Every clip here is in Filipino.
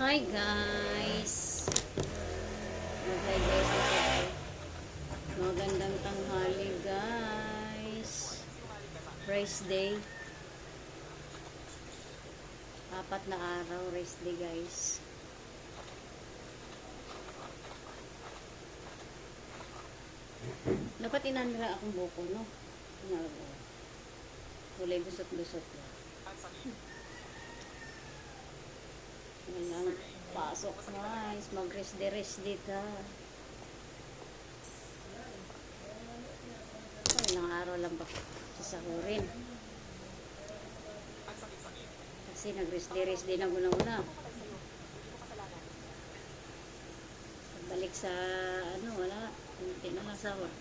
Hi guys. Magandang tanghali guys. Race day. Apat na araw race day guys. Dapat inanira akong buko no. Inanira. Kulay gusot-gusot. Walang pasok guys. Mag-rest de rest dito. Oh, ilang araw lang ba sasahurin. Kasi nag-rest de rest din ako na una. Balik sa ano, wala. Hindi na sahur.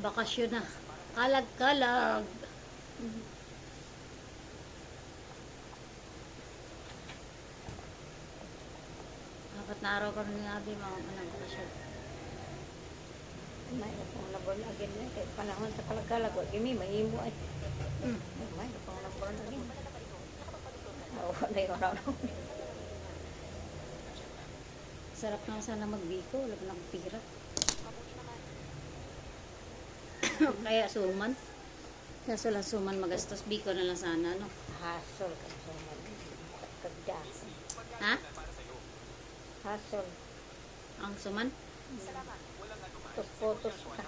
Bakasyon na. Kalag-kalag. Apat na araw kami ni Abi mga manang bakasyon. May akong labor na agad na kay panahon sa kalagalag wa gimi mahimo ay. Mm. May akong labor na agad. Oo, na yun na. Sarap na sana magbiko. Wala pa lang pira. Kaya suman. Kaso lang suman magastos. Biko na lang sana, no? Hasol ka sa mga kagdas. Ha? Hasol. Ang suman? Putos-putos ka.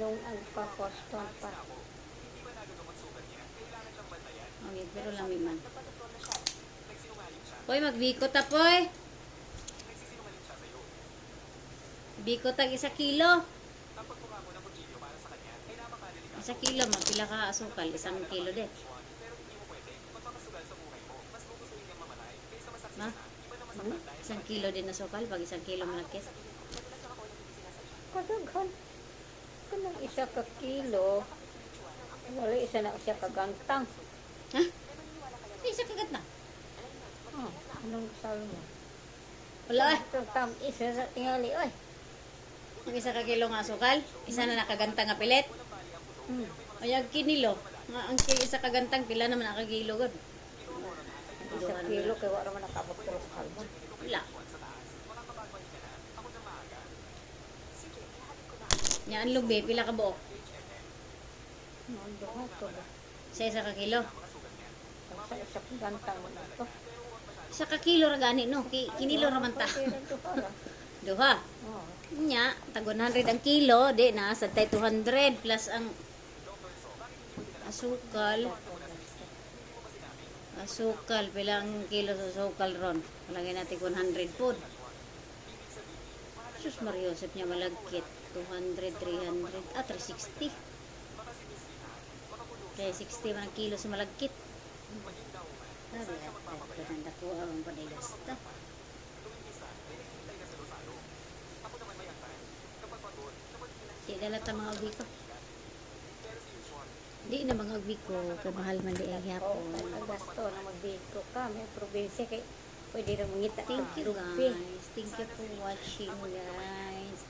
Yung ang paposton pa. Okay, pero lami man. Poy, magbiko ta, poy. Biko tag isa kilo. Isa kilo, magpila ka asukal. Isang kilo din. Ma? Hmm? Isang kilo din na sukal pag isang kilo malakit. Kadaghan. Kanang isa ka kilo. Wala isa na siya kagantang. Ha? Isa kagat na. Oh, anong sabi mo? Wala eh. Isa sa tingali oy. Yung isa ka kilo nga asukal. Isa na nakaganta nga pilit. Hmm. Ayag kinilo. Nga ang isa kagantang pila naman ang kagilo god. Isa kilo kay wala man nakabot sa kalbo. Wala. Nya ang lubi pila ka buok. Sa isa ka kilo. Sa isa kagantang mo na to. Isa ka kilo ra gani no. Ki, kinilo ra man ta. Duha. Oh. Nya tag 100 ang kilo di na sa tay 200 plus ang asukal. Asukal pila ang kilo sa asukal ron. Palagay natin 100 pod. Sus Mariosep niya malagkit. 200, 300, ah 360. Kaya 60 man ang kilo sa malagkit. Sabi, at at ko ang panigasta. Di na lang ta mga ubi ko. Di na mga ubi ko. Kamahal man di ay Oh, yapon. gasto na magbiko ka. May probinsya kay pwede rin mangita Thank you guys. Thank you for watching guys.